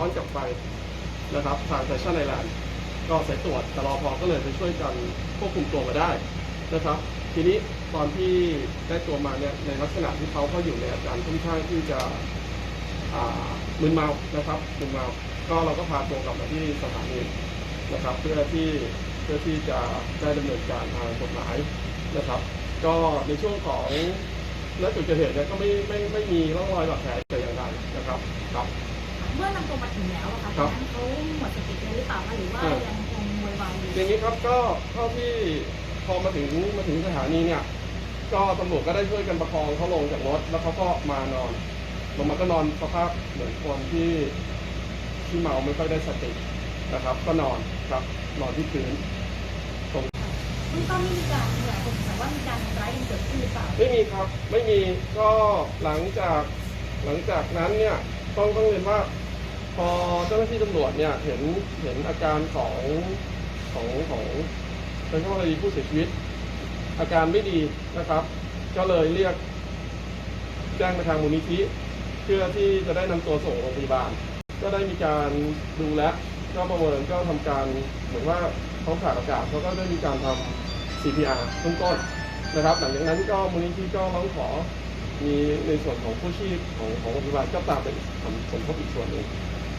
ย้อนกลับไปนะครับทางแฟชั่นไอแลนด์ก็สายตรวจตลอพอก็เลยไปช่วยกันควบคุมตัวมาได้นะครับ ทีนี้ตอนที่ได้ตัวมาเนี่ยในลักษณะที่เขาก็อยู่ในอาการค่อนข้างที่จะมึนเมานะครับมึนเมา ก็เราก็พาตัวกลับมาที่สถานีนะครับ เพื่อที่เพื่อที่จะได้ดำเนินการทางกฎหมายนะครับ ก็ในช่วงของณจุดเกิดเหตุเนี่ยก็ไม่ไม่ไม่มีร่องรอยบาดแผลแต่อย่างใดนะครับครับ มื่อนำตัวมาถึงแล้วอะค่ะคตรัอบนนั้นเขาหมดสติเลยหรือเปล่าคะหรือว่าเออยังคงโวยวายอยู่อย่างนี้ครับก็เท่าที่พอมาถึงมาถึงสถานีเนี่ย ก็ตำรวจก็ได้ช่วยกันประคองเขาลงจากรถ แล้วเขาก็มานอนลงมาก็นอนสภาพเหมือนคนที่ที่เมาไม่ค่อยได้สตินะครับ ก็นอนครับนอนที่พื้นเบื้องต้นไม่มีการหลายคนสงสัยว่ามีการทำร้ายกันเกิดขึ้นหรือเปล่าไม่มีครับไม่มีก็หลังจากหลังจากนั้นเนี่ยต้องต้องเรียนว่า พอเจ้าหน้าที่ตำรวจเนี่ยเห็นเห็นอาการของของของเป็นข้อคดีผู้เสียชีวิต อาการไม่ดีนะครับ ก็เลยเรียก แจ้งไปทางมูลนิธิเพื่อที่จะได้นำตัวส่งโรงพยาบาล ก็ได้มีการดูแลก็ประเมินก็ทำการเหมือนว่าเขาขาดอากาศเขาก็ได้มีการทำ CPR เบื้องต้นนะครับ หลังจากนั้นก็มูลนิธิก็ร้องขอมีในส่วนของผู้ชีพของของโรงพยาบาลก็ตามไปสมทบอีกส่วนหนึ่ง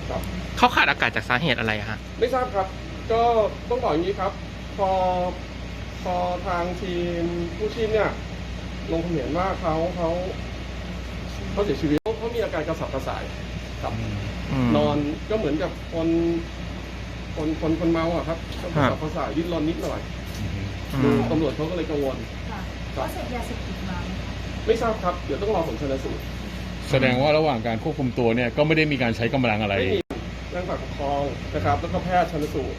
ครับ เขาขาดอากาศจากสาเหตุอะไรอะฮะ ไม่ทราบครับ ก็ต้องบอกอย่างนี้ครับ พอพอทางทีมผู้ชีพเนี่ย ลงความเห็นว่าเขาเขาเขาเสียชีวิตเขามีอาการกระสับกระส่ายครับอืมนอนก็เหมือนกับคนคนคนคนเมาอะครับก็กระสับกระส่ายดิ้นรนนิดหน่อยอืดูมตำรวจเขาก็เลยกังวลค่ะครับเขาเสพยาเสพติดมาไหมคะไม่ทราบครับ เดี๋ยวต้องรอผลชนสูตร แสดงว่าระหว่างการควบคุมตัวเนี่ยก็ไม่ได้มีการใช้กำลังอะไร ไม่มีเรื่องฝ่ายปกครองนะครับ แล้วก็แพทย์ชนสูตร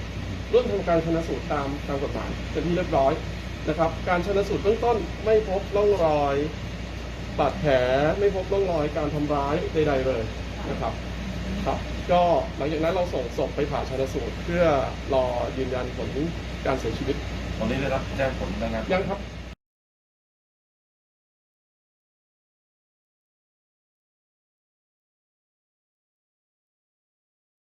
ร่วมทำการชนสูตรตามตามกฎหมายเป็นที่เรียบร้อยนะครับ การชนสูตรเบื้องต้นไม่พบร่องรอยบาดแผลไม่พบร่องรอยการทำร้ายใด ๆเลยนะครับครับ ก็หลังจากนั้นเราส่งศพไปผ่าชนสูตรเพื่อรอยืนยันผลการเสียชีวิต ตอนนี้ได้รับแจ้งผลดังนั้นยังครับ